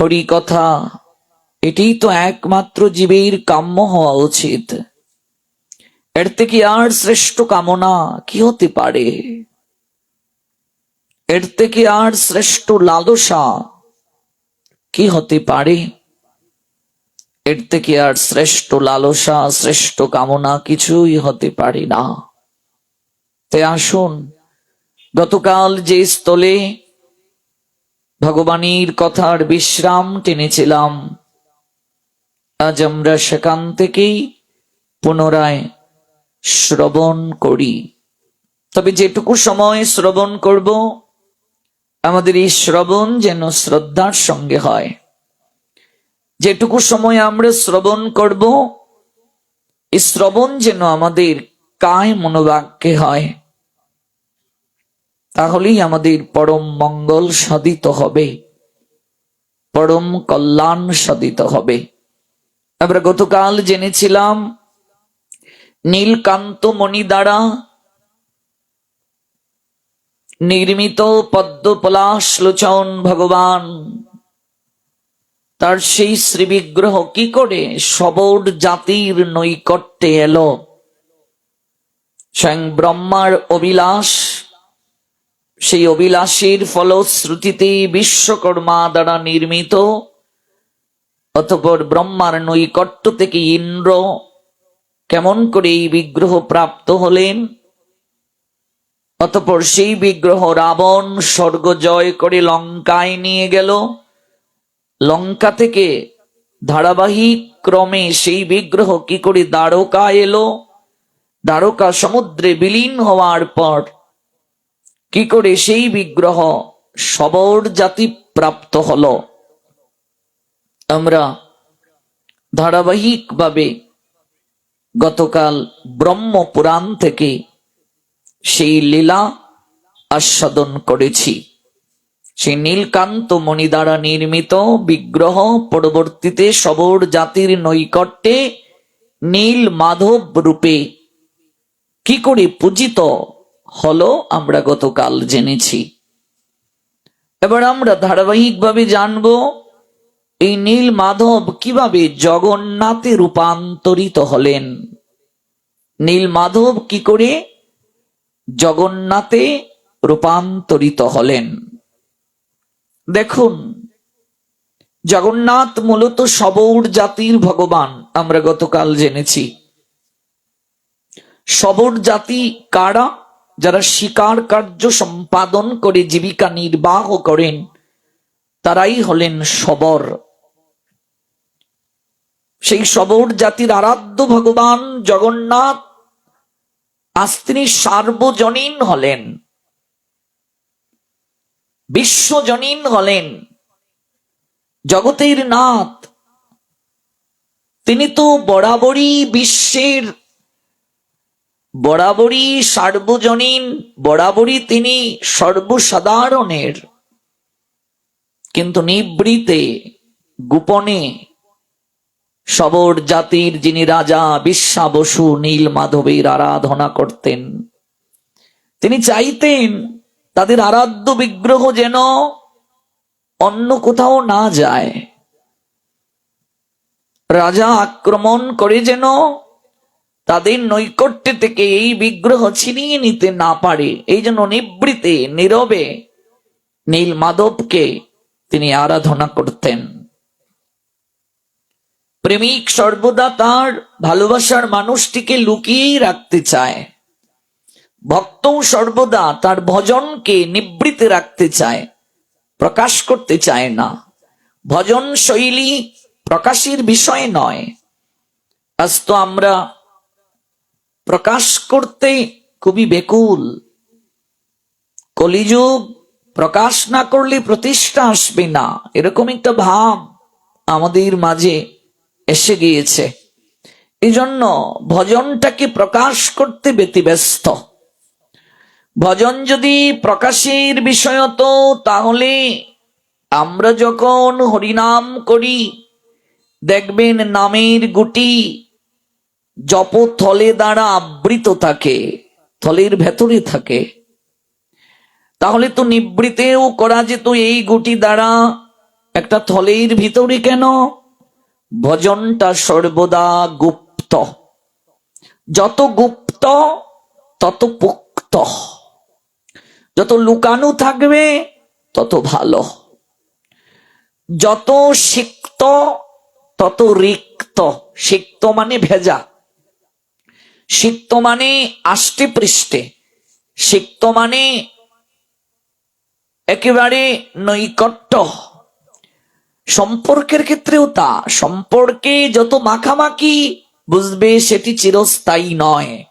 হরি কথা। এটাই তো একমাত্র জীবের কাম্য হওয়া উচিত। এর থেকে আর শ্রেষ্ঠ কামনা কি হতে পারে? এর থেকে আর শ্রেষ্ঠ লালসা কি হতে পারে? এর থেকে আর শ্রেষ্ঠ লালসা, শ্রেষ্ঠ কামনা কিছুই হতে পারে না। তাই আসুন, গতকাল যে স্থলে ভগবানীর কথার বিশ্রাম টেনেছিলাম। আজ আমরা সেখান থেকেই পুনরায় শ্রবণ করি। তবে যেটুকু সময় শ্রবণ করব, আমাদের এই শ্রবণ যেন শ্রদ্ধার সঙ্গে হয়। যেটুকু সময় আমরা শ্রবণ করব, এই শ্রবণ যেন আমাদের কায় মনোবাক্যে হয়। তাহলেই আমাদের পরম মঙ্গল সাধিত হবে। পরম কল্যাণ সাধিত হবে। আমরা গতকাল জেনেছিলাম, নীলকান্ত মণি দ্বারা নির্মিত পদ্ম পলাশ লোচন ভগবান। তার সেই শ্রীবিগ্রহ কি করে সবর জাতির নৈকট্যে এলো? স্বয়ং ব্রহ্মার অবিলাস সেই অবিলাসীর ফলশ্রুতিতে বিশ্বকর্মা দ্বারা নির্মিত, অতপর ব্রহ্মার নৈকট্য থেকে ইন্দ্র কেমন করে এই বিগ্রহ প্রাপ্ত হলেন? অতপর সেই বিগ্রহ রাবণ স্বর্গ জয় করে লঙ্কায় নিয়ে গেল। লঙ্কা থেকে ধারাবাহিক ক্রমে সেই বিগ্রহ কি করে দ্বারকা এলো? দ্বারকা সমুদ্রে বিলীন হওয়ার পর কি করে সেই বিগ্রহ সবর জাতি প্রাপ্ত হল? আমরা ধারাবাহিকভাবে গতকাল ব্রহ্ম পুরাণ থেকে সেই লীলা আস্বাদন করেছি। সেই নীলকান্ত মণি দ্বারা নির্মিত বিগ্রহ পরবর্তীতে সবর জাতির নৈকট্যে নীল মাধব রূপে কি করে পূজিত হলো আমরা গতকাল জেনেছি। এবার আমরা ধারাবাহিকভাবে জানব এই নীল মাধব কীভাবে জগন্নাথে রূপান্তরিত হলেন। নীল মাধব কি করে জগন্নাথে রূপান্তরিত হলেন? দেখুন, জগন্নাথ মূলত সবর জাতির ভগবান, আমরা গতকাল জেনেছি। সবর জাতি কারা? যারা শিকার কার্য সম্পাদন করে, জীবিকা নির্বাহ করেন, তারাই হলেন সবর। সেই সবর জাতির আরাধ্য ভগবান জগন্নাথ আজ তিনি সার্বজনীন হলেন, বিশ্বজনীন হলেন, জগতের নাথ। তিনি তো বরাবরই বিশ্বের বরাবরই সার্বজনীন, বরাবরই তিনি সর্বসাধারণের। কিন্তু নিবৃতে, গোপনে সবর জাতির যিনি রাজা বিশ্বা বসু নীল মাধবের আরাধনা করতেন, তিনি চাইতেন তাদের আরাধ্য বিগ্রহ যেন অন্য কোথাও না যায়। রাজা আক্রমণ করে যেন তাদের নৈকট্য থেকে এই বিগ্রহ ছিনিয়ে নিতে না পারে। এই জন্য নিবৃতে, নীরবে নীল মাধবকে তিনি আরাধনা করতেন। প্রেমিক সর্বদা তার ভালোবাসার মানুষটিকে লুকিয়ে রাখতে চায়। ভক্ত সর্বদা তার ভজনকে নিবৃতে রাখতে চায়, প্রকাশ করতে চায় না। ভজন শৈলী প্রকাশের বিষয় নয়। আজ তো আমরা প্রকাশ করতে খুবই বেকুল। কলিযুগ প্রকাশ না করলে প্রতিষ্ঠা আসবে না, এরকম একটা ভাব আমাদের মাঝে এসে গিয়েছে। এই জন্য ভজনটাকে প্রকাশ করতে ব্যতিব্যস্ত। ভজন যদি প্রকাশের বিষয় তো তাহলে আমরা যখন হরিনাম করি, দেখবেন নামের গুটি জপ থলে দ্বারা আবৃত থাকে, থলের ভেতরে থাকে। তাহলে তো নিবৃতেও করা যেত এই গুটি দ্বারা। একটা থলের ভিতরে কেন? ভজনটা সর্বদা গুপ্ত। যত গুপ্ত, তত পুক্ত। যত লুকানো থাকবে, তত ভালো। যত সিক্ত, তত রিক্ত। সিক্ত মানে ভেজা। সিক্ত মানে আষ্টে পৃষ্ঠে। সিক্ত মানে একেবারে নৈকট্য। সম্পর্কের ক্ষেত্রেও তা। সম্পর্কে যত মাখামাখি বুঝবে সেটি চিরস্থায়ী নয়।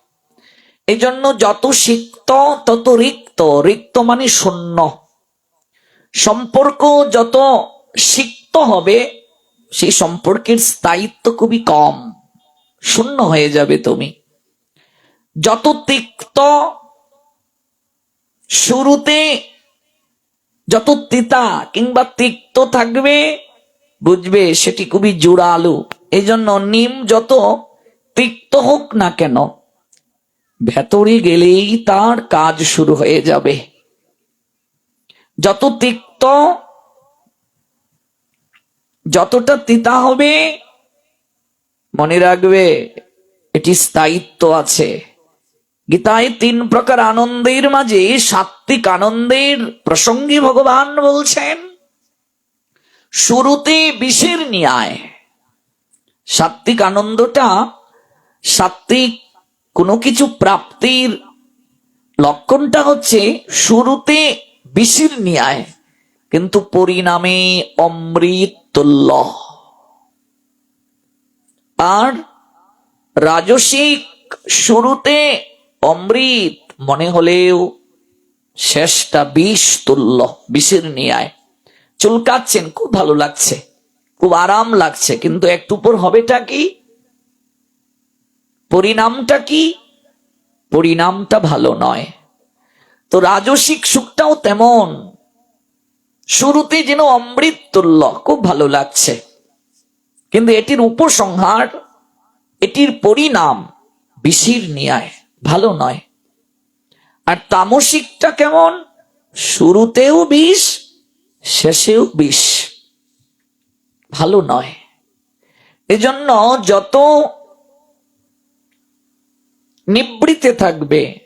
এজন্য যত সিক্ত, তত রিক্ত। রিক্ত মানে শূন্য। সম্পর্ক যত সিক্ত হবে, সেই সম্পর্কের স্থায়িত্ব খুবই কম। শূন্য হয়ে যাবে তুমি। যত তিক্ত শুরুতে, যত তিতা কিংবা তিক্ত থাকবে, বুঝবে সেটি খুবই জোরালো। এই জন্য নিম যত তিক্ত হোক না কেন, ভেতরে গেলেই তার কাজ শুরু হয়ে যাবে। যত তিক্ত, যতটা তিতা হবে, মনে রাখবে এটি স্থায়িত্ব আছে। গীতায় তিন প্রকার আনন্দের মাঝে সাত্বিক আনন্দের প্রসঙ্গে ভগবান বলছেন, শুরুতে বিষের ন্যায়। সাত্বিক আনন্দটা সাত্বিক কোনো কিছু প্রাপ্তির লক্ষণটা হচ্ছে শুরুতে বিষের ন্যায়, কিন্তু পরিণামে অমৃত তুল্য আর রাজসিক শুরুতে অমৃত মনে হলেও শেষটা বিষ তুল্য, বিষের ন্যায়। চুলকাচ্ছেন, খুব ভালো লাগছে, খুব আরাম লাগছে, কিন্তু একটু পর হবেটা কি? পরিণামটা কি? পরিণামটা ভালো নয়। তো রাজসিক সুখটাও তেমন। শুরুতে যেন অমৃত তুল্য, খুব ভালো লাগছে। কিন্তু এটির উপসংহার, এটির পরিণাম, বিষির ন্যায়। ভালো নয়। আর তামসিকটা কেমন? শুরুতেও বিষ, শেষেও বিষ। ভালো নয়। এজন্য যত নিবৃতে থাকবে,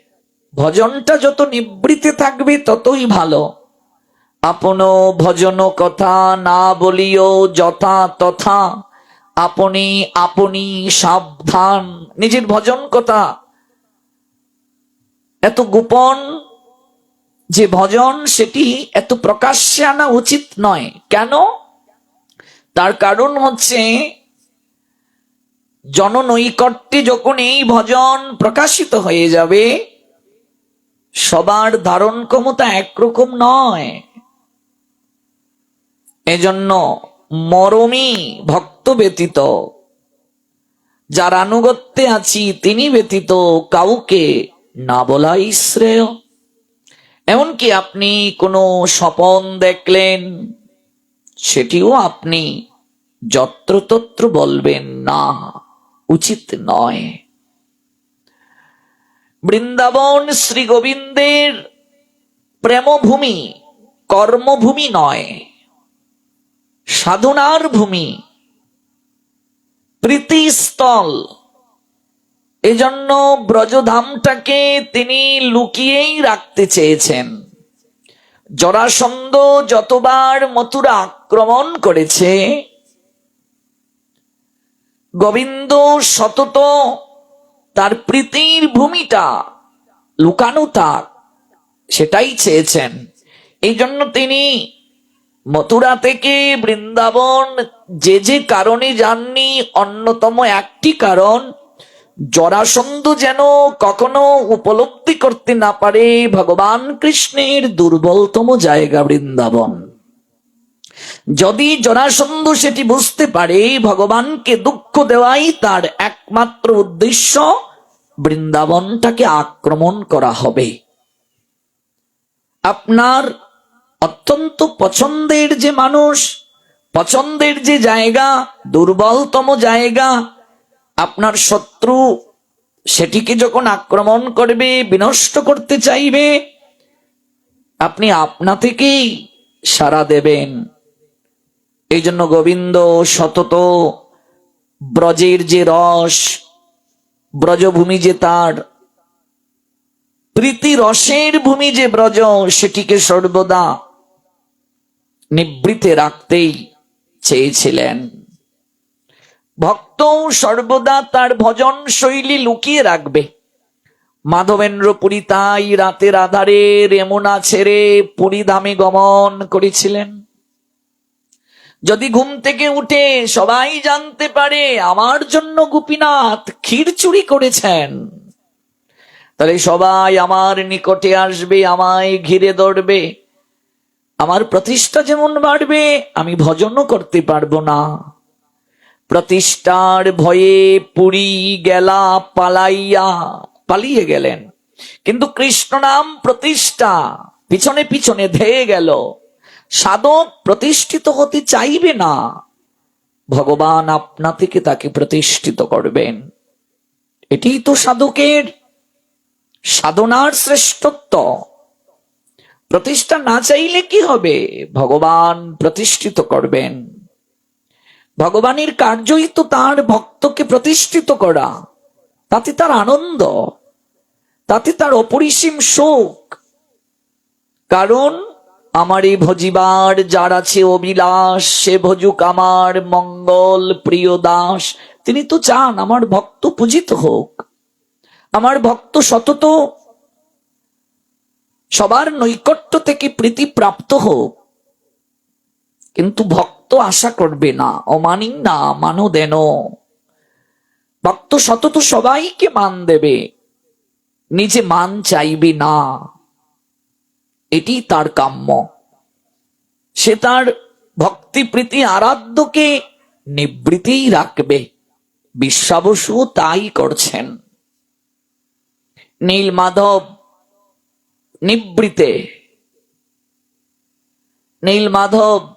ভজনটা যত নিবৃতে থাকবে, ততই ভালো। আপন ভজন কথা না বলিও যথা তথা, আপনি আপনি সাবধান। নিজের ভজন কথা এত গোপন যে ভজন সেটি এত প্রকাশ্যে আনা উচিত নয়। কেন? তার কারণ হচ্ছে জননৈকট্যে যখন এই ভজন প্রকাশিত হয়ে যাবে, সবার ধারণ ক্ষমতা একরকম নয়। এজন্য মরমী ভক্ত ব্যতীত, যার আনুগত্যে আছি তিনি ব্যতীত কাউকে না বলাই শ্রেয়। এমনকি আপনি কোনো স্বপন দেখলেন, সেটিও আপনি যত্রতত্র বলবেন না, উচিত নয়। বৃন্দাবন শ্রী গোবিন্দের প্রেমভূমি কর্মভূমি নয়, সাধনার ভূমি, প্রীতিস্থল এজন্য ব্রজধামটাকে তিনি লুকিয়েই রাখতে চেয়েছেন। জরাসন্ধ যতবার মথুরা আক্রমণ করেছে, গোবিন্দ সতত তার প্রীতির ভূমিটা লুকানো তার সেটাই চেয়েছেন। এই জন্য তিনি মথুরা থেকে বৃন্দাবন যে যে কারণে যাননি, অন্যতম একটি কারণ জরাসন্ধ যেন কখনো উপলব্ধি করতে না পারে ভগবান কৃষ্ণের দুর্বলতম জায়গা বৃন্দাবন। যদি জরাসন্ধ সেটি বুঝতে পারে, ভগবানকে দুঃখ দেওয়াই তার একমাত্র উদ্দেশ্য, বৃন্দাবনটাকে আক্রমণ করা হবে। আপনার অত্যন্ত পছন্দের যে মানুষ, পছন্দের যে জায়গা, দুর্বলতম জায়গা আপনার শত্রু সেটিকে যখন আক্রমণ করবে, বিনষ্ট করতে চাইবে, আপনি আপনা থেকেই সারা দেবেন। এই জন্য গোবিন্দ সতত ব্রজের যে রস, ব্রজভূমি যে তার, প্রীতি রসের ভূমি যে ব্রজ, সেটিকে সর্বদা নিবৃতে রাখতেই চেয়েছিলেন। ভক্ত সর্বদা তার ভজন শৈলী লুকিয়ে রাখবে। মাধবেন্দ্র পুরী তাই রাতের আধারে রেমুনা ছেড়ে পুরী ধামে গমন করেছিলেন। যদি ঘুম থেকে উঠে সবাই জানতে পারে আমার জন্য গোপীনাথ ক্ষীর চুরি করেছেন, তাহলে সবাই আমার নিকটে আসবে, আমায় ঘিরে ধরবে। আমার প্রতিষ্ঠা যেমন বাড়বে, আমি ভজনও করতে পারব না। প্রতিষ্ঠার ভয়ে পুরী গেলা পালাইয়া পালিয়ে গেলেন। কিন্তু কৃষ্ণ নাম প্রতিষ্ঠা পিছনে পিছনে ধেয়ে গেল। সাধক প্রতিষ্ঠিত হতে চাইবে না। ভগবান আপনা থেকে তাকে প্রতিষ্ঠিত করবেন। এটাই তো সাধকের সাধনার শ্রেষ্ঠত্ব। প্রতিষ্ঠা না চাইলে কি হবে? ভগবান প্রতিষ্ঠিত করবেন। ভগবানের কার্যই তো তার ভক্তকে প্রতিষ্ঠিত করা। তাতে তার আনন্দ, তাতে তার অপরিসীম শোক। কারণ আমারে ভজিবার যার আছে অবিলাস সে ভজুক আমার মঙ্গল প্রিয় দাস। তিনি তো চান আমার ভক্ত পূজিত হোক। আমার ভক্ত সতত সবার নৈকট্য থেকে প্রীতি প্রাপ্ত হোক। কিন্তু ভক্ত আশা করবে না। অমানি না, মানো দেন। ভক্ত সতত সবাইকে মান দেবে। নিজে মান চাইবে না। এটি তার কাম্য। সে তার ভক্তি প্রীতি আরাধ্যকে নিবৃতেই রাখবে। বিশ্বাবসু তাই করছেন। নীল মাধব নিবৃতে। নীল মাধব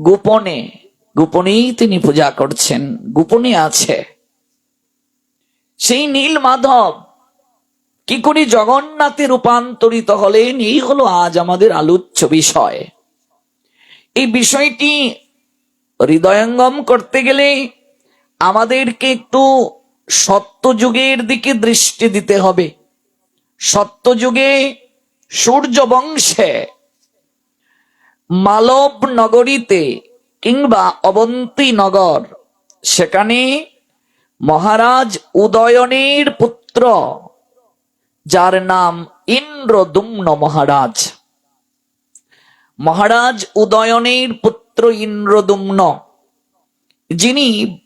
গোপনে, গোপনেই তিনি পূজা করছেন, গোপনে আছে। সেই নীল মাধব, কি করে জগন্নাথে রূপান্তরিত হলেন, এই হলো আজ আমাদের আলোচ্য বিষয়। এই বিষয়টি হৃদয়ঙ্গম করতে গেলে আমাদেরকে একটু সত্যযুগের দিকে দৃষ্টি দিতে হবে। সত্যযুগে সূর্য বংশে মালব নগরীতে কিংবা অবন্তী নগর সেখানে মহারাজ উদয়নের পুত্র, যার নাম ইন্দ্রদুম্ন মহারাজ। মহারাজ উদয়নের পুত্র ইন্দ্রদুম্ন, যিনি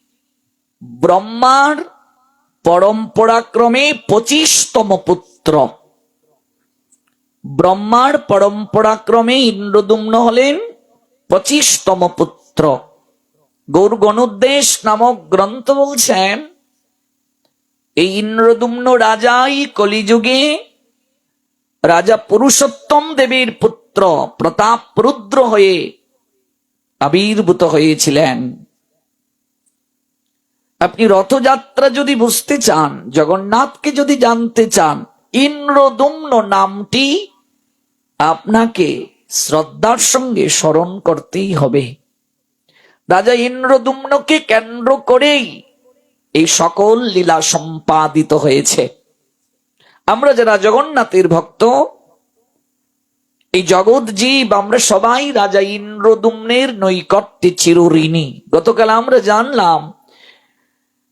ব্রহ্মার পরম্পরাক্রমে পঁচিশতম পুত্র। ব্রহ্মার পরম্পরাক্রমে ইন্দ্রদুম্ন হলেন পঁচিশতম পুত্র। গৌর গণোদ্দেশ নামক গ্রন্থ বলছেন, এই ইন্দ্রদুম্ন রাজাই কলিযুগে রাজা পুরুষোত্তম দেবীর পুত্র প্রতাপ রুদ্র হয়ে আবির্ভূত হয়েছিলেন। আপনি রথযাত্রা যদি বুঝতে চান, জগন্নাথকে যদি জানতে চান, ইন্দ্রদুম্ন নামটি আপনাকে শ্রদ্ধার সঙ্গে স্মরণ করতেই হবে। রাজা ইন্দ্রদুম্নকে কেন্দ্র করেই এই সকল লীলা সম্পাদিত হয়েছে। আমরা যারা জগন্নাথের ভক্ত, এই জগৎ জীব আমরা সবাই রাজা ইন্দ্রদুম্নের নৈকট্যে চিরঋণী। গতকাল আমরা জানলাম,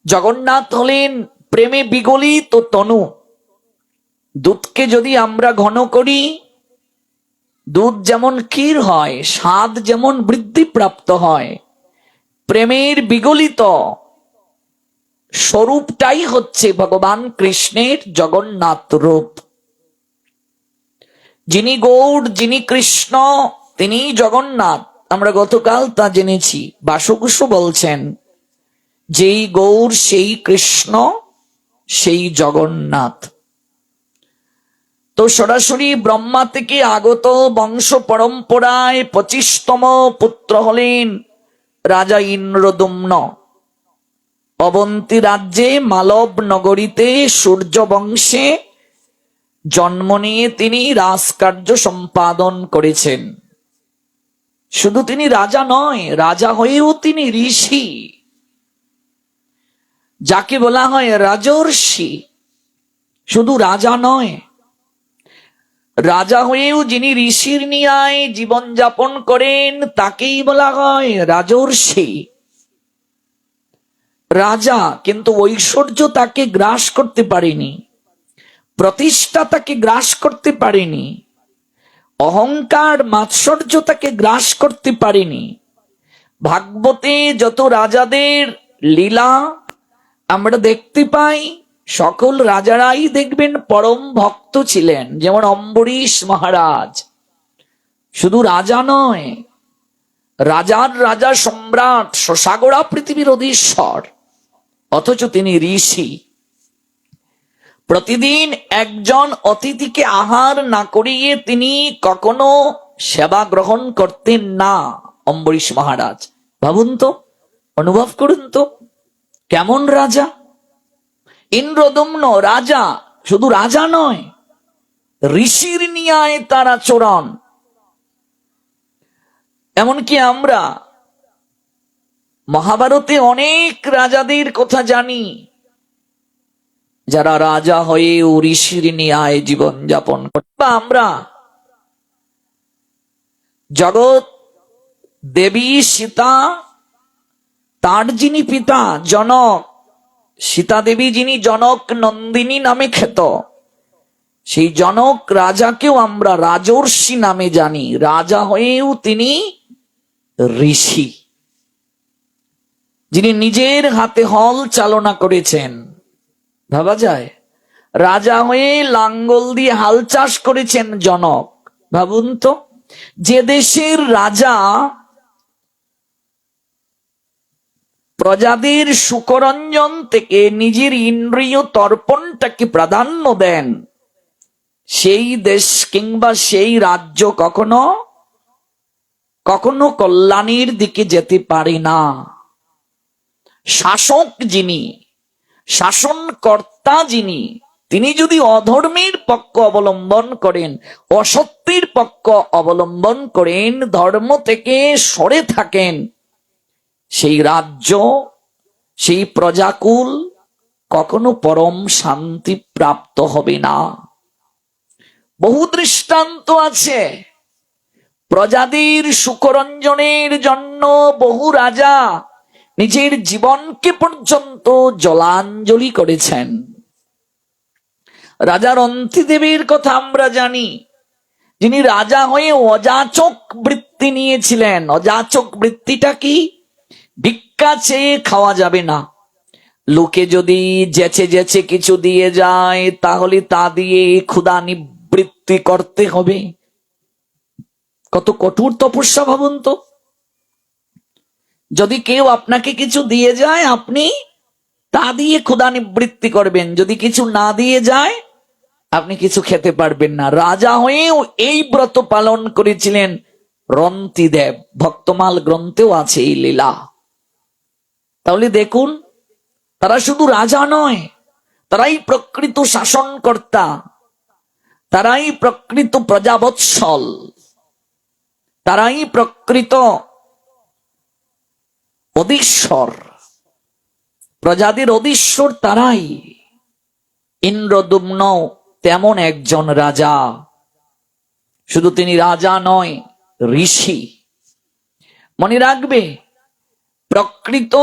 জগন্নাথ হলেন প্রেমে বিগলিত তনু। দুধকে যদি আমরা ঘন করি দুধ যেমন ক্ষীর হয়, স্বাদ যেমন বৃদ্ধি প্রাপ্ত হয়, প্রেমের বিগলিত স্বরূপটাই হচ্ছে ভগবান কৃষ্ণের জগন্নাথ রূপ। যিনি গৌড় যিনি কৃষ্ণ তিনি জগন্নাথ। আমরা গতকাল তা জেনেছি। বাসকুশ বলছেন, যেই গৌর, সেই কৃষ্ণ, সেই জগন্নাথ। তো সরাসরি ব্রহ্মা থেকে আগত বংশ পরম্পরায় পঁচিশতম পুত্র হলেন রাজা ইন্দ্রদুম্ন। অবন্তী রাজ্যে মালব নগরীতে সূর্য বংশে জন্ম নিয়ে তিনি রাজকার্য সম্পাদন করেছেন। শুধু তিনি রাজা নয়, রাজা হয়েও তিনি ঋষি। যাকে বলা হয় রাজর্ষি। শুধু রাজা নয় রাজা হয়েও যিনি ঋষির নিয়ায় জীবন যাপন করেন, তাকেই বলা হয় রাজর্ষি। রাজা কিন্তু ঐশ্বর্য তাকে গ্রাস করতে পারেনি, প্রতিষ্ঠা তাকে গ্রাস করতে পারেনি, অহংকার, মাৎসর্য তাকে গ্রাস করতে পারেনি। ভাগবতে যত রাজাদের লীলা আমরা দেখতে পাই সকল রাজারাই দেখবেন পরম ভক্ত ছিলেন, যেমন অম্বরীশ মহারাজ। শুধু রাজা নয়, রাজার রাজা সম্রাট সসাগরা পৃথিবীর অধীশ্বর, অথচ তিনি ঋষি। প্রতিদিন একজন অতিথিকে আহার না করিয়ে তিনি কখনো সেবা গ্রহণ করতেন না, অম্বরীশ মহারাজ। ভাবুন তো, অনুভব করুন তো, কেমন রাজা? ইন্দ্রদম্ন রাজা, শুধু রাজা নয়, ঋষির নিয়ায় তার আচরণ এমনকি আমরা মহাভারতে অনেক রাজাদের কথা জানি, যারা রাজা হয়েও ঋষির নিয়ায় জীবন যাপন বা আমরা জগৎ, দেবী, সীতা, তার যিনি পিতা, জনক সীতা দেবী যিনি জনক নন্দিনী নামে খ্যাত, সেই জনক রাজাকেও আমরা রাজর্ষি নামে জানি। রাজা হয়েও তিনি ঋষি, যিনি নিজের হাতে হল চালনা করেছেন। ভাবা যায়? রাজা হয়ে লাঙ্গল দিয়ে হাল চাষ করেছেন জনক। ভাবুন তো, যে দেশের রাজা প্রজাদের সুকরঞ্জন থেকে নিজের ইন্দ্রিয় তর্পণটাকে প্রাধান্য দেন। সেই দেশ কিংবা সেই রাজ্য কখনো কখনো কল্যাণের দিকে যেতে পারে না। শাসক যিনি, শাসনকর্তা যিনি, তিনি যদি অধর্মের পক্ষ অবলম্বন করেন, অসত্যের পক্ষ অবলম্বন করেন, ধর্ম থেকে সরে থাকেন সেই রাজ্য, সেই প্রজাকুল কখনো পরম শান্তি প্রাপ্ত হবে না। বহু দৃষ্টান্ত আছে। প্রজাদের সুকরঞ্জনের জন্য বহু রাজা নিজের জীবনকে পর্যন্ত জলাঞ্জলি করেছেন। রাজার অন্তিদেবীর কথা আমরা জানি, যিনি রাজা হয়ে অযাচক বৃত্তি নিয়েছিলেন। অযাচক বৃত্তিটা কি? ভিক্ষা চেয়ে খাওয়া যাবে না। লোকে যদি যেচে যেচে কিছু দিয়ে যায়, তাহলে তা দিয়ে ক্ষুদা নিবৃত্তি করতে হবে। কত কঠোর তপস্যা ভাবুন তো। যদি কেউ আপনাকে কিছু দিয়ে যায়, আপনি তা দিয়ে ক্ষুদা নিবৃত্তি করবেন। যদি কিছু না দিয়ে যায়, আপনি কিছু খেতে পারবেন না। রাজা হয়েও এই ব্রত পালন করেছিলেন রন্তিদেব। ভক্তমাল গ্রন্থেও আছে এই লীলা। তাহলে দেখুন, তারা শুধু রাজা নয়, তারাই প্রকৃত শাসনকর্তা, তারাই প্রকৃত প্রজাবৎসল, তারাই প্রকৃত অধীশ্বর, প্রজাদের অধীশ্বর তারাই। ইন্দ্রদুম্ন তেমন একজন রাজা, শুধু তিনি রাজা নয়, ঋষি। মনে রাখবে প্রকৃত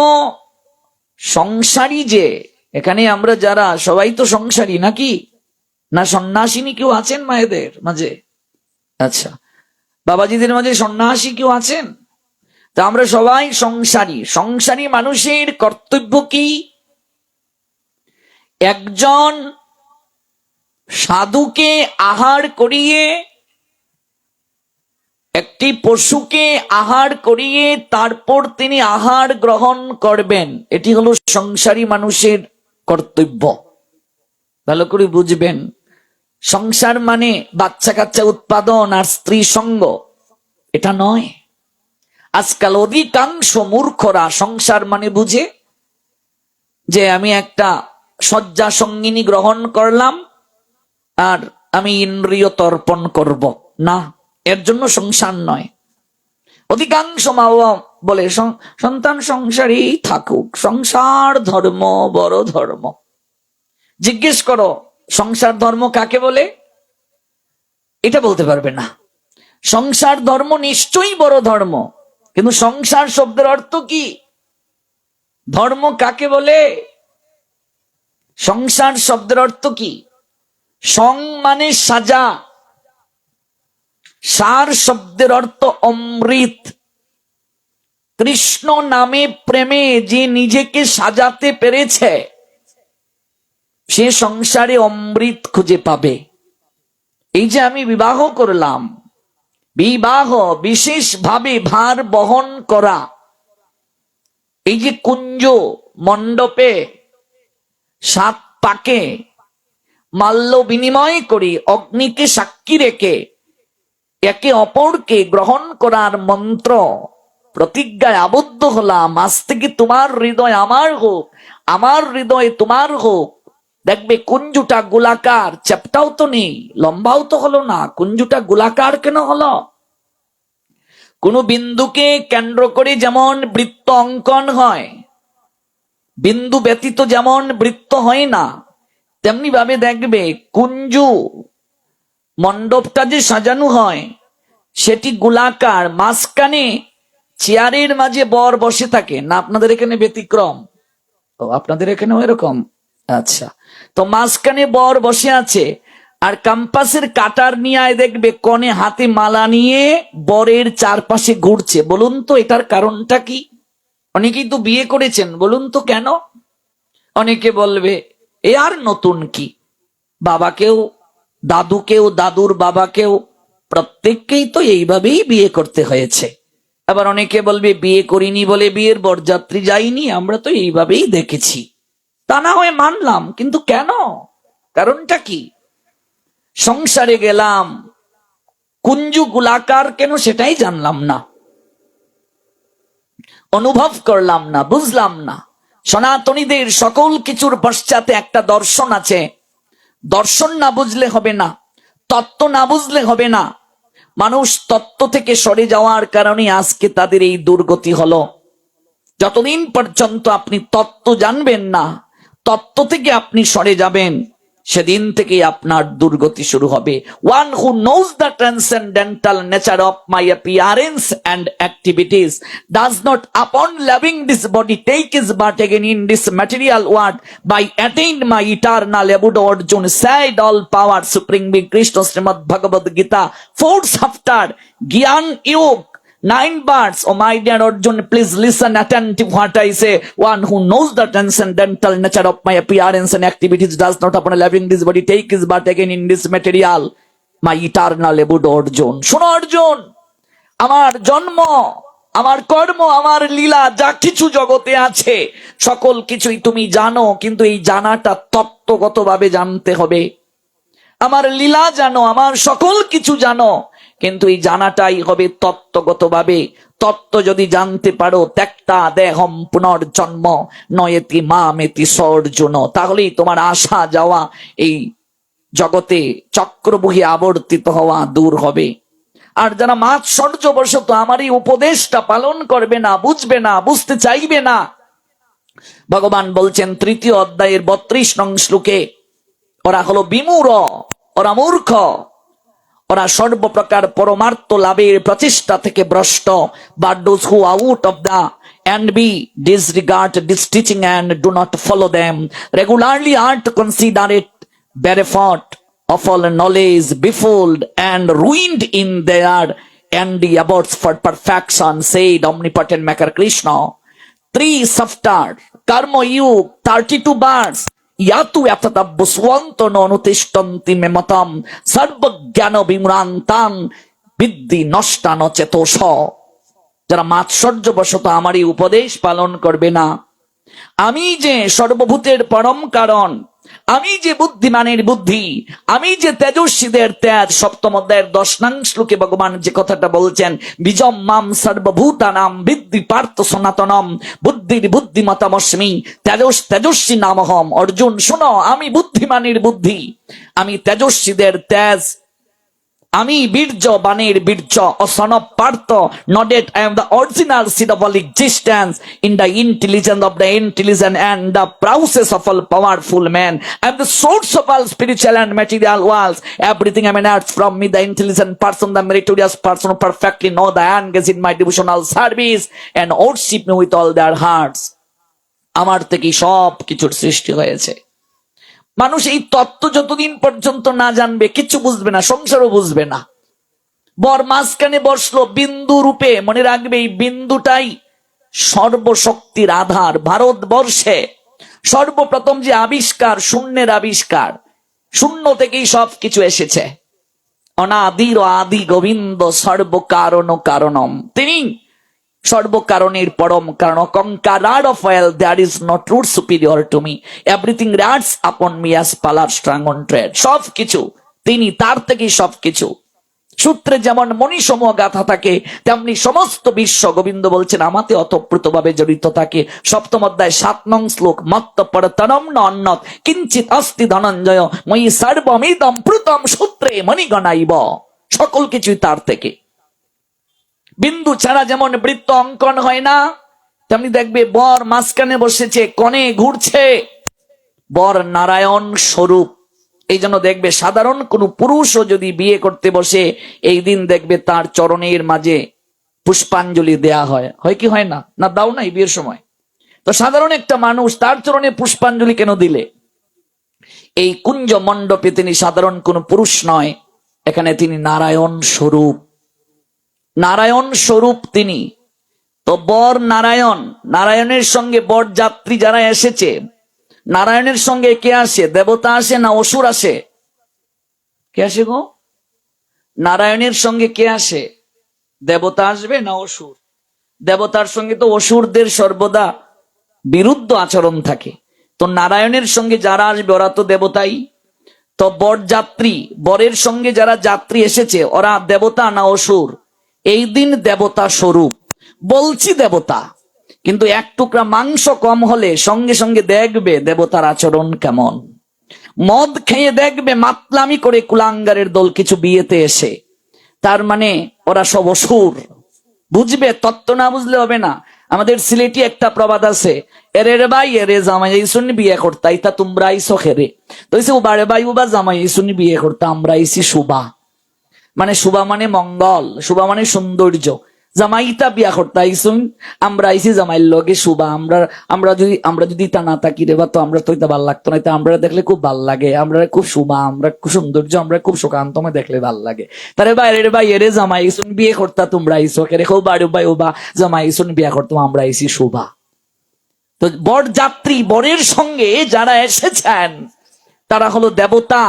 সংসারী যে, এখানে আমরা যারা, সবাই তো সংসারী নাকি? না সন্ন্যাসিনী কেউ আছেন মায়েদের মাঝে? আচ্ছা বাবাজিদের মাঝে সন্ন্যাসী কেউ আছেন? তা আমরা সবাই সংসারী। সংসারী মানুষের কর্তব্য কি? একজন সাধুকে আহার করিয়ে একটি পশুকে আহার করিয়ে তারপর তিনি আহার গ্রহণ করবেন। এটি হলো সংসারী মানুষের কর্তব্য। ভালো করে বুঝবেন। সংসার মানে বাচ্চা কাচ্চা উৎপাদন আর স্ত্রী সঙ্গ। এটা নয়। আজকাল অধিকাংশ মূর্খরা সংসার মানে বুঝে যে আমি একটা শয্যা সঙ্গিনী গ্রহণ করলাম আর আমি ইন্দ্রিয় তর্পণ করব। না। এর জন্য সংসার নয়। অধিকাংশ মা বাবা বলে সন্তান সংসারই থাকুক, সংসার ধর্ম বড় ধর্ম। জিজ্ঞেস করো, সংসার ধর্ম কাকে বলে? এটা বলতে পারবে না। সংসার ধর্ম নিশ্চয়ই বড় ধর্ম, কিন্তু সংসার শব্দের অর্থ কি? ধর্ম কাকে বলে? সংসার শব্দের অর্থ কি? সং মানে সাজা। সার শব্দের অর্থ অমৃত। কৃষ্ণ নামে প্রেমে যে নিজেকে সাজাতে পেরেছে, সে সংসারে অমৃত খুঁজে পাবে। এই যে আমি বিবাহ করলাম, বিবাহ বিশেষভাবে ভার বহন করা, এই যে কুঞ্জ মণ্ডপে সাত পাকে মাল্য বিনিময় করি, অগ্নিকে সাক্ষী রেখে একে অপরকে গ্রহণ করার মন্ত্র, প্রতিজ্ঞায় আবদ্ধ হলাম। আজ থেকে তোমার হৃদয় আমার হোক, আমার হৃদয় তোমার হোক। দেখবে কুঞ্জুটা গোলাকার, চ্যাপটাও তো নেই, লম্বাও তো হলো না। কুঞ্জুটা গোলাকার কেন হলো? কোন বিন্দুকে কেন্দ্র করে যেমন বৃত্ত অঙ্কন হয়, বিন্দু ব্যতীত যেমন বৃত্ত হয় না তেমনি ভাবে দেখবে কুঞ্জু মণ্ডপটা যে সাজানো হয়, সেটি গোলাকার, মাঝখানে চেয়ারের মাঝে বর বসে থাকে। না, আপনাদের এখানে ব্যতিক্রম। ও, আপনাদের এখানেও এরকম? আচ্ছা। তো মাঝখানে বর বসে আছে, আর কাম্পাসের কাটার নিয়ে দেখবে কনে হাতে মালা নিয়ে বরের চারপাশে ঘুরছে। বলুন তো, এটার কারণটা কি? অনেকেই তো বিয়ে করেছেন, বলুন তো কেন? অনেকে বলবে, এ আর নতুন কি? বাবাকেও দাদুকেও, দাদুর বাবাকেও প্রত্যেককেই তো এইভাবেই বিয়ে করতে হয়েছে। আবার অনেকে বলবে, বিয়ে করিনি বলে বিয়ের বরযাত্রী যাইনি, আমরা তো এইভাবেই দেখেছি। তা না হয় মানলাম, কিন্তু কেন? কারণটা কি? সংসারে গেলাম, কুঞ্জু গোলাকার কেন সেটাই জানলাম না। অনুভব করলাম না, বুঝলাম না। সনাতনীদের সকল কিছুর পশ্চাতে একটা দর্শন আছে। দর্শন না বুঝলে হবে না, তত্ত্ব না বুঝলে হবে না। মানুষ তত্ত্ব থেকে সরে যাওয়ার কারণে আজকে তাদের এই দুর্গতি হলো। যতদিন পর্যন্ত আপনি তত্ত্ব জানবেন না, তত্ত্ব থেকে আপনি সরে যাবেন। সেদিন থেকে আপনার দুর্গতি শুরু হবে। One who knows the transcendental nature of my appearance and activities does not upon leaving this body take his but again in this material world by attain my eternal abode Arjun said all power supreme be Krishna Shrimad Bhagavad Gita fourth chapter Jnana Yoga Nine birds, oh my dear Arjun, please listen attentive what I say. One who knows the transcendental nature of my appearance and activities does not upon living this body take his birth again in this material. My eternal abode Arjun. শোনো অর্জুন আমার জন্ম আমার কর্ম আমার লীলা যা কিছু জগতে আছে সকল কিছুই তুমি জানো কিন্তু এই জানাটা তত্ত্বগতভাবে জানতে হবে আমার লীলা জানো আমার সকল কিছু জানো কিন্তু এই জানাটাই হবে তত্ত্বগতভাবে। তত্ত্ব যদি জানতে পারো, ত্যাক্তা দেহম পুনর্জন্ম, নয়েতি মা মেতি সর্জুন। তাহলেই তোমার আসা যাওয়া এই জগতে চক্রবুহি আবর্তিত হওয়া দূর হবে। আর যারা মাৎসর্য বশত আমার এই উপদেশটা পালন করবে না, বুঝবে না, বুঝতে চাইবে না, ভগবান বলছেন তৃতীয় অধ্যায়ের বত্রিশ নং শ্লোকে, ওরা হলো বিমূঢ়, ওরা মূর্খ। ওরা সর্বপ্রকার পরমার্থ লাভের প্রচেষ্টা থেকে ভ্রষ্ট but those who out of the and be disregard this teaching and do not follow them regularly are to consider it bereft of all knowledge befooled and ruined in their endeavors for perfection said omnipotent maker krishna three saftar karma yug 32 bars ইয়াতু এতদাব্য স্বন্ত অনুতিষ্ঠন্তি মে মতম সর্বজ্ঞান বিমরান্তান বিদ্যি নষ্টান চেতস যারা মাৎসর্যবশত আমার এই উপদেশ পালন করবে না, আমি যে সর্বভূতের পরম কারণ আমি যে বুদ্ধিমানের বুদ্ধি, আমি যে তেজস্বীদের তেজ সপ্তম অধ্যায়ের দশ লোকে ভগবান যে কথাটা বলছেন, বিজম মাম সর্বভূতানাম বিদ্যি পার্থ সনাতনম, বুদ্ধির বুদ্ধিমতামস্মি, তেজস তেজস্বী নামহম। অর্জুন, শোনো, আমি বুদ্ধিমানের বুদ্ধি। আমি তেজস্বীদের তেজ আমি বীর্য বাণীর বীর্য ও Partha নডেট I am the original seed of all existence in the intelligence of the intelligent and the prowess of all powerful man I am the source of all spiritual and material worlds everything emanates from me the intelligent person the meritorious person who perfectly know the engage in my devotional service and worship me with all their hearts আমার থেকেই সব কিছুর সৃষ্টি হয়েছে মানুষ এই তত্ত্ব যতদিন পর্যন্ত না জানবে কিছু বুঝবে না, সংসারও বুঝবে না। বর মাঝখানে বসল, বিন্দু রূপে, মনে রাখবে এই বিন্দুটাই সর্বশক্তির আধার, ভারতবর্ষে। সর্বপ্রথম যে আবিষ্কার, শূন্যের আবিষ্কার, শূন্য থেকেই সব কিছু এসেছে। অনাদির আদি গোবিন্দ সর্বকারণ কারণম। তিনি সর্বকারণের পরম কারণ conqueror of there is not root superior to me everything rests upon me pearls strung on thread সব কিছু তিনি তার থেকেই সব কিছু সূত্রে যেমন মণিসমূহ গাথা থাকে, তেমনি সমস্ত বিশ্ব গোবিন্দ বলছেন, আমাতে অতপ্রুত ভাবে জড়িত থাকে। সপ্তম অধ্যায়, সাত নং শ্লোক, মত্ত পরতনম অন্নত কিঞ্চিত অস্তি ধনঞ্জয় মই সর্বমিদম প্রতম সূত্রে মণিগণাইব। সকল কিছুই তার থেকে। বিন্দু ছাড়া যেমন বৃত্ত অঙ্কন হয় না, তেমনি দেখবে বর মাঝখানে বসেছে কনে ঘুরছে। বর নারায়ণ স্বরূপ। এই জন্য দেখবে সাধারণ কোনো পুরুষও যদি বিয়ে করতে বসে, এই দিন দেখবে তার চরণের মাঝে পুষ্পাঞ্জলি দেয়া হয়। হয় কি হয় না? না, দাও নাই বিয়ের সময়। তো সাধারণ একটা মানুষ তার চরণে পুষ্পাঞ্জলি কেন দিলে? এই কুঞ্জ মণ্ডপে তিনি সাধারণ কোন পুরুষ নয়, এখানে তিনি নারায়ণ স্বরূপ। নারায়ণ স্বরূপ তিনি। তো বর নারায়ণ, নারায়ণের সঙ্গে বর যাত্রী যারা এসেছে, নারায়ণের সঙ্গে কে আসে? দেবতা আসে না অসুর আসে? কে আসে গো? নারায়ণের সঙ্গে কে আসে? দেবতা আসবে না অসুর? দেবতার সঙ্গে তো অসুরদের সর্বদা বিরুদ্ধ আচরণ থাকে। তো নারায়ণের সঙ্গে যারা আসবে, ওরা তো দেবতাই। তো বর যাত্রী, বরের সঙ্গে যারা যাত্রী এসেছে, ওরা দেবতা না অসুর? এই দিন দেবতা স্বরূপ। বলছি দেবতা, কিন্তু এক টুকরা মাংস কম হলে সঙ্গে সঙ্গে দেখবে দেবতার আচরণ কেমন। মদ খেয়ে দেখবে মাতলামি করে কুলাঙ্গারের দল কিছু বিয়েতে এসে। তার মানে ওরা সব অসুর। বুঝবে? তত্ত্ব না বুঝলে হবে না। আমাদের সিলেটি একটা প্রবাদ আছে এরে রে ভাই, এরে জামাই, এই শুনি বিয়ে করতা ইতা তোমরা আইসো খেরে তো ও বারে ভাই বা জামাই, এই শুনি বিয়ে করতা আমরা আইসি শুভা মানে শুভা মানে মঙ্গল, শুভা মানে সৌন্দর্য। জামাইটা বিয়া করতে আইসুন আমরা আইসি জামাইর লগে শুভা। আমরা আমরা যদি আমরা যদি তা না থাকি রে বা, তো আমরা তো ভালো লাগতো না। আমরা দেখলে খুব ভালো লাগে। আমরা খুব শুভা, আমরা খুব সৌন্দর্য, আমরা খুব সুকান্তময় দেখলে ভালো লাগে। তারে বাইরে ভাই, এরে জামাই আইসুন বিয়ে করতা তোমরা আইসো কে রেখো বাড়ি ভাই, ও বা জামাই আইসুন বিয়া করতাম আমরা আইসি শুভা। তো বর যাত্রী বরের সঙ্গে যারা এসেছেন, তারা হলো দেবতা।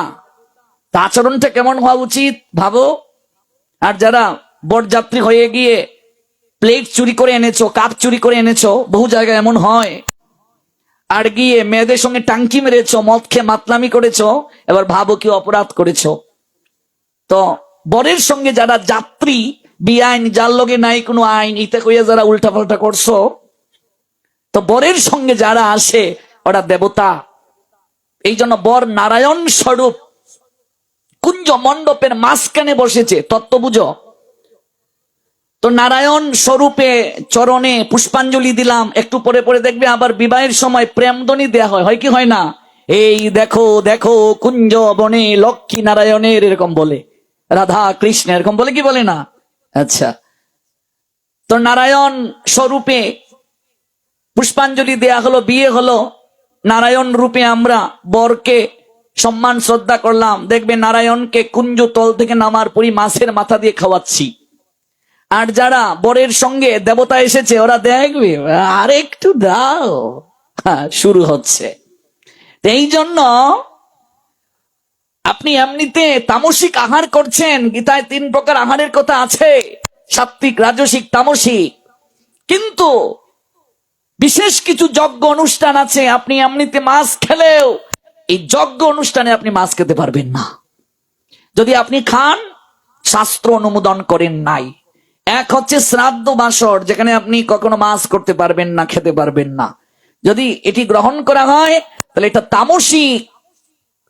তা আচরণটা কেমন হওয়া উচিত, ভাবো? আর যারা বরযাত্রী হয়ে গিয়ে প্লেট চুরি করে এনেছো, কাপ চুরি করে এনেছো, বহু জায়গায় এমন হয়। আর গিয়ে মেয়েদের সঙ্গে টাঙ্কি মেরেছো, মদ খেয়ে মাতলামি করেছ, এবার ভাবো কি অপরাধ করেছ। তো বরের সঙ্গে যারা যাত্রী, বিআইন, যার লগে নাই কোনো আইন, ইতে কইয়া যারা উল্টা পাল্টা করছ, তো বরের সঙ্গে যারা আসে, ওরা দেবতা। এই জন্য বর নারায়ণ স্বরূপ। কুঞ্জ মণ্ডপের মাঝখানে বসেছে। তত্ত্ব বুঝো। তো নারায়ণ স্বরূপে চরণে পুষ্পাঞ্জলি দিলাম। একটু পরে পরে দেখবে আবার বিবাহের সময় প্রেমধ্বনি দেয়া হয়। হয় কি হয় না? এই দেখো দেখো, কুঞ্জ বনে লক্ষ্মী নারায়ণের এরকম বলে। রাধা কৃষ্ণ এরকম বলে কি বলে না? আচ্ছা। তো নারায়ণ স্বরূপে পুষ্পাঞ্জলি দেয়া হলো, বিয়ে হলো। নারায়ণ রূপে আমরা বরকে সম্মান, শ্রদ্ধা করলাম। দেখবে নারায়ণকে কুঞ্জ তল থেকে নামার পরই মাছের মাথা দিয়ে খাওয়াচ্ছি। আর যারা বরের সঙ্গে দেবতা এসেছে, ওরা দেখবে আর একটু দাও শুরু হচ্ছে। এই জন্য আপনি এমনিতে তামসিক আহার করছেন, গীতায় তিন প্রকার আহারের কথা আছে। সাত্বিক রাজসিক, তামসিক। কিন্তু বিশেষ কিছু যজ্ঞ অনুষ্ঠান আছে, আপনি এমনিতে মাছ খেলেও এই যজ্ঞ অনুষ্ঠানে আপনি মাছ খেতে পারবেন না। যদি আপনি খান, শাস্ত্র অনুমোদন করেন নাই। এক হচ্ছে শ্রাদ্ধ বাসর, যেখানে আপনি কখনো মাছ করতে পারবেন না, খেতে পারবেন না। যদি এটি গ্রহণ করা হয়, তাহলে এটা তামসিক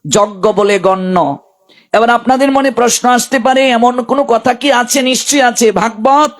যজ্ঞ বলে গণ্য। এবার আপনাদের মনে প্রশ্ন আসতে পারে, এমন কোনো কথা কি আছে? নিশ্চয়ই আছে। ভাগবত